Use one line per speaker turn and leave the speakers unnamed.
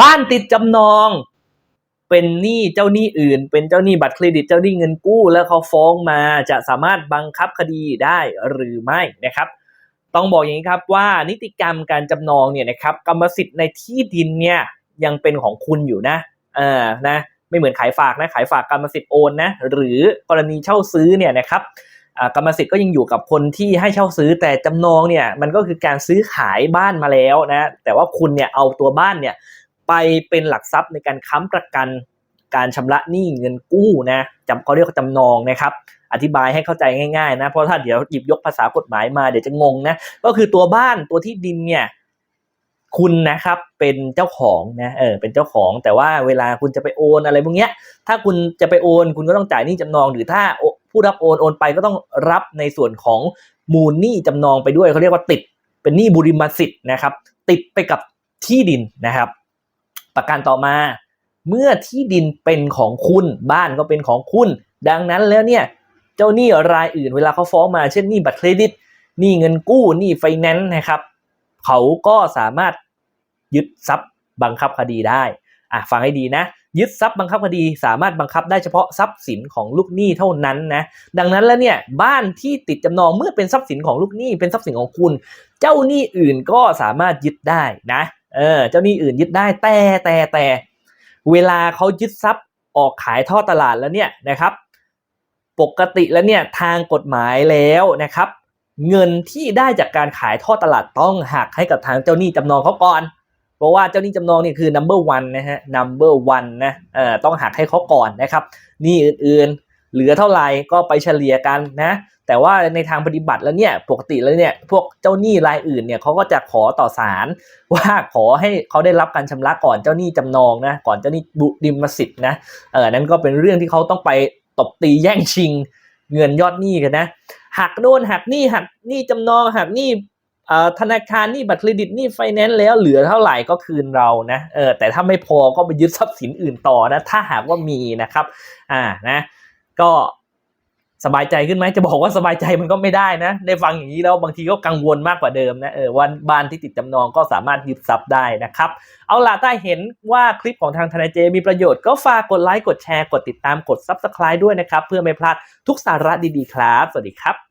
บ้านติดจำนอง เป็นหนี้เจ้าหนี้อื่น เป็นเจ้าหนี้บัตรเครดิตเจ้าหนี้เงินกู้ แล้วเขาฟ้องมาจะสามารถบังคับคดีได้หรือไม่นะครับ ต้องบอกอย่างนี้ครับว่านิติกรรมการจำนองเนี่ยนะครับกรรมสิทธิ์ในที่ดินเนี่ยยังเป็นของคุณอยู่นะเออนะไม่เหมือนขายฝากนะขายฝากกรรมสิทธิ์โอนนะหรือกรณีเช่าซื้อเนี่ยนะครับกรรมสิทธิ์ก็ยังอยู่กับคนที่ให้เช่าซื้อแต่จำนองเนี่ยมันก็คือการซื้อขายบ้านมาแล้วนะแต่ว่าคุณเนี่ยเอาตัวบ้านเนี่ย ไปเป็นหลักทรัพย์ในการค้ำประกันการชำระหนี้เงินกู้นะจำเขาเรียกว่าจำนองนะครับ อธิบายให้เข้าใจง่ายๆนะเพราะถ้าเดี๋ยวหยิบยกภาษากฎหมายมาเดี๋ยวจะงงนะก็คือตัวบ้านตัวที่ดินเนี่ยคุณนะครับเป็นเจ้าของนะเออเป็นเจ้าของ แต่ว่าเวลาคุณจะไปโอนอะไรพวกเนี้ยถ้าคุณจะไปโอน คุณก็ต้องจ่ายหนี้จำนอง หรือถ้าผู้รับโอนโอนไปก็ต้องรับในส่วนของมูลหนี้จำนองไปด้วยเขาเรียกว่าติดเป็นหนี้บุริมสิทธิ์นะครับ ติดไปกับที่ดินนะครับ ประการต่อมา เมื่อที่ดินเป็นของคุณบ้านก็เป็นของคุณ ดังนั้นแล้วเนี่ยเจ้าหนี้รายอื่นเวลาเขาฟ้องมาเช่นหนี้บัตรเครดิตหนี้เงินกู้หนี้ไฟแนนซ์นะครับ เขาก็สามารถยึดทรัพย์บังคับคดีได้อะฟังให้ดีนะ ยึดทรัพย์บังคับคดีสามารถบังคับได้เฉพาะทรัพย์สินของลูกหนี้เท่านั้นนะดังนั้นแล้วเนี่ยบ้านที่ติดจำนองเมื่อเป็นทรัพย์สินของลูกหนี้เป็นทรัพย์สินของคุณ เจ้าหนี้อื่นก็สามารถยึดได้นะ เออเจ้าหนี้อื่นยึดได้แต่แต่แต่เวลาเขายึดทรัพย์ออกขายท่อตลาดแล้วเนี่ยนะครับ ปกติแล้วเนี่ยทางกฎหมายแล้วนะครับ เงินที่ได้จากการขายท่อตลาดต้องหักให้กับทางเจ้าหนี้จำนองเขาก่อน เพราะว่าเจ้าหนี้จำนองเนี่ยคือ number one นะฮะ number one นะเอ่อต้องหักให้เขาก่อนนะครับหนี้อื่นๆ เหลือเท่าไหร่ก็ไปเฉลี่ยกันนะ แต่ว่าในทางปฏิบัติแล้วเนี่ยปกติแล้วเนี่ยพวกเจ้าหนี้รายอื่นเนี่ยเขาก็จะขอต่อศาลว่าขอให้เขาได้รับการชำระก่อนเจ้าหนี้จำนองนะก่อนเจ้าหนี้บุริมสิทธิ์นะเออนั้นก็เป็นเรื่องที่เขาต้องไปตบตีแย่งชิงเงินยอดหนี้กันนะหักโดนหักหนี้หักหนี้จำนองหักหนี้เอ่อธนาคารหนี้บัตรเครดิตหนี้ไฟแนนซ์แล้วเหลือเท่าไหร่ก็คืนเรานะเออแต่ถ้าไม่พอก็ไปยึดทรัพย์สินอื่นต่อนะถ้าหากว่ามีนะครับอ่านะ ก็สบายใจขึ้นไหมจะบอกว่าสบายใจมันก็ไม่ได้นะได้ฟังอย่างนี้แล้วบางทีก็กังวลมากกว่าเดิมนะเออวันบ้านที่ติดจำนองก็สามารถยึดทรัพย์ได้นะครับ เอาล่ะถ้าเห็นว่าคลิปของทางทนายเจมีประโยชน์ก็ฝากกดไลค์กดแชร์กดติดตามกด Subscribe ด้วยนะครับ เพื่อไม่พลาดทุกสาระดีๆครับ สวัสดีครับ